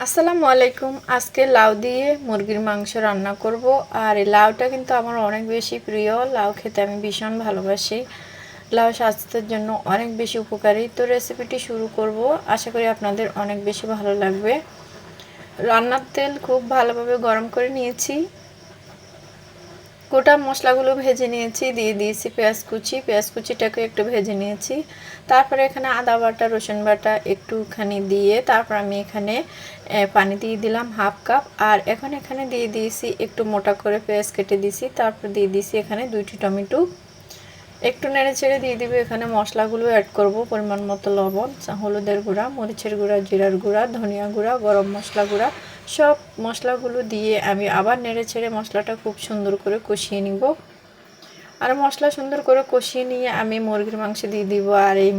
আসসালামু আলাইকুম। আজকে লাউ দিয়ে মুরগির মাংস রান্না করব। আর এই লাউটা কিন্তু আমার অনেক বেশি প্রিয়। লাউ খেতে আমি ভীষণ ভালোবাসি। লাউ স্বাস্থ্যের জন্য অনেক বেশি উপকারী। তো রেসিপিটি শুরু করব। আশা করি আপনাদের অনেক বেশি ভালো লাগবে। রান্নার তেল খুব ভালোভাবে গরম করে নিয়েছি। গোটা মশলাগুলো ভেজে নিয়েছি, দিয়ে দিয়েছি পেঁয়াজ কুচি। পেঁয়াজ কুচিটাকে একটু ভেজে নিয়েছি। তারপরে এখানে আদা বাটা, রসুন বাটা একটুখানি দিয়ে তারপর আমি এখানে পানি দিয়ে দিলাম হাফ কাপ। আর এখন এখানে দিয়ে দিয়েছি একটু মোটা করে পেঁয়াজ কেটে দিয়েছি। তারপর দিয়ে দিয়েছি এখানে দুইটি টমেটো। একটু নেড়ে ছেড়ে দিয়ে দিবে এখানে মশলাগুলো অ্যাড করব পরিমাণ মতো লবণ, হলুদের গুঁড়া, মরিচের গুঁড়া, জিরার গুঁড়া, ধনিয়া গুঁড়া, গরম মশলা গুঁড়া। সব মশলাগুলো দিয়ে আমি আবার নেড়ে ছেড়ে মশলাটা খুব সুন্দর করে কষিয়ে নিব। আর মশলা সুন্দর করে কষিয়ে নিয়ে আমি মুরগির মাংস দিয়ে দিব আর এই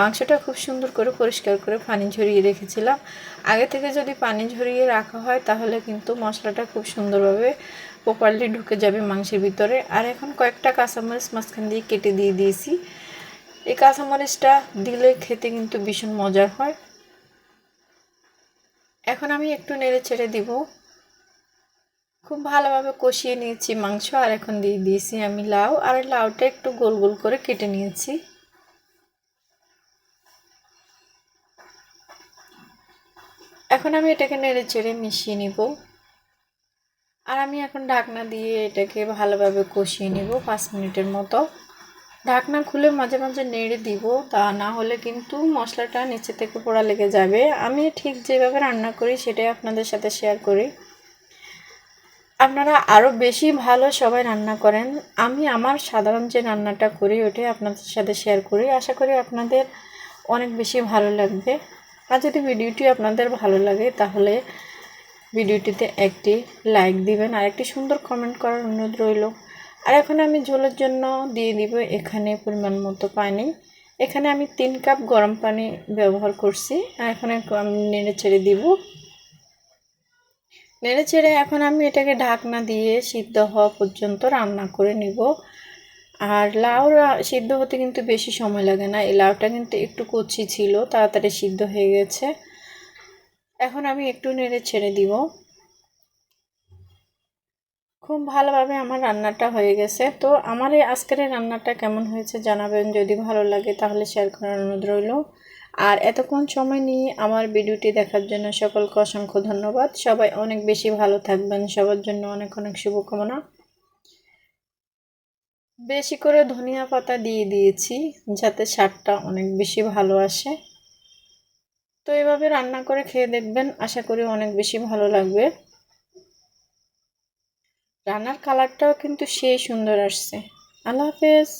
মাংসটা খুব সুন্দর করে পরিষ্কার করে পানি ঝরিয়ে রেখেছিলাম। আগে থেকে যদি পানি ঝরিয়ে রাখা হয় তাহলে কিন্তু মশলাটা খুব সুন্দরভাবে প্রপারলি ঢুকে যাবে মাংসের ভিতরে। আর এখন কয়েকটা কাঁচামরিচ মাঝখান দিয়ে কেটে দিয়ে দিয়েছি। এই কাঁচামরিচটা দিলে খেতে কিন্তু ভীষণ মজার হয়। এখন আমি একটু নেড়ে ছেড়ে দিব। খুব ভালোভাবে কষিয়ে নিয়েছি মাংস, আর এখন দিয়ে দিয়েছি আমি লাউ, আর লাউটা একটু গোল গোল করে কেটে নিয়েছি। এখন আমি এটাকে নেড়ে চেড়ে মিশিয়ে নিব। আর আমি এখন ঢাকনা দিয়ে এটাকে ভালোভাবে কষিয়ে নিব পাঁচ মিনিটের মতো। ঢাকনা খুলে মাঝে মাঝে নেড়ে দিব, তা না হলে কিন্তু মশলাটা নিচে থেকে পোড়া লেগে যাবে। আমি ঠিক যেভাবে রান্না করি সেটাই আপনাদের সাথে শেয়ার করি। আপনারা আরও বেশি ভালো সবাই রান্না করেন। আমি আমার সাধারণ যে রান্নাটা করি ওটাই আপনাদের সাথে শেয়ার করি। আশা করি আপনাদের অনেক বেশি ভালো লাগবে। আর যদি ভিডিওটি আপনাদের ভালো লাগে, তাহলে ভিডিওটিতে একটি লাইক দিবেন। আর একটি সুন্দর কমেন্ট করার অনুরোধ রইল। আর এখন আমি ঝোলের জন্য দিয়ে দিব এখানে পরিমাণ মতো পানি। এখানে আমি তিন কাপ গরম পানি ব্যবহার করছি। আর এখন আমি নেড়ে ছেড়ে দিব। নেড়ে ছেড়ে এখন আমি এটাকে ঢাকনা দিয়ে সিদ্ধ হওয়া পর্যন্ত রান্না করে নিব। আর লাউ সিদ্ধ হতে কিন্তু বেশি সময় লাগে না। এই লাউটা কিন্তু একটু কচি ছিল, তাড়াতাড়ি সিদ্ধ হয়ে গেছে। এখন আমি একটু নেড়ে ছেড়ে দিব। খুব ভালোভাবে আমার রান্নাটা হয়ে গেছে। তো আমার এই আজকের রান্নাটা কেমন হয়েছে জানাবেন। যদি ভালো লাগে তাহলে শেয়ার করার অনুরোধ রইল। আর এতক্ষণ সময় নিয়ে আমার ভিডিওটি দেখার জন্য সকলকে অসংখ্য ধন্যবাদ। সবাই অনেক বেশি ভালো থাকবেন। সবার জন্য অনেক অনেক শুভকামনা। বেশি করে ধনিয়া পাতা দিয়ে দিয়েছি যাতে স্বাদটা অনেক বেশি ভালো আসে। তো এভাবে রান্না করে খেয়ে দেখবেন। আশা করি অনেক বেশি ভালো লাগবে। রান্নার কালারটাও কিন্তু সেই সুন্দর আসছে। আল্লাহ হাফেজ।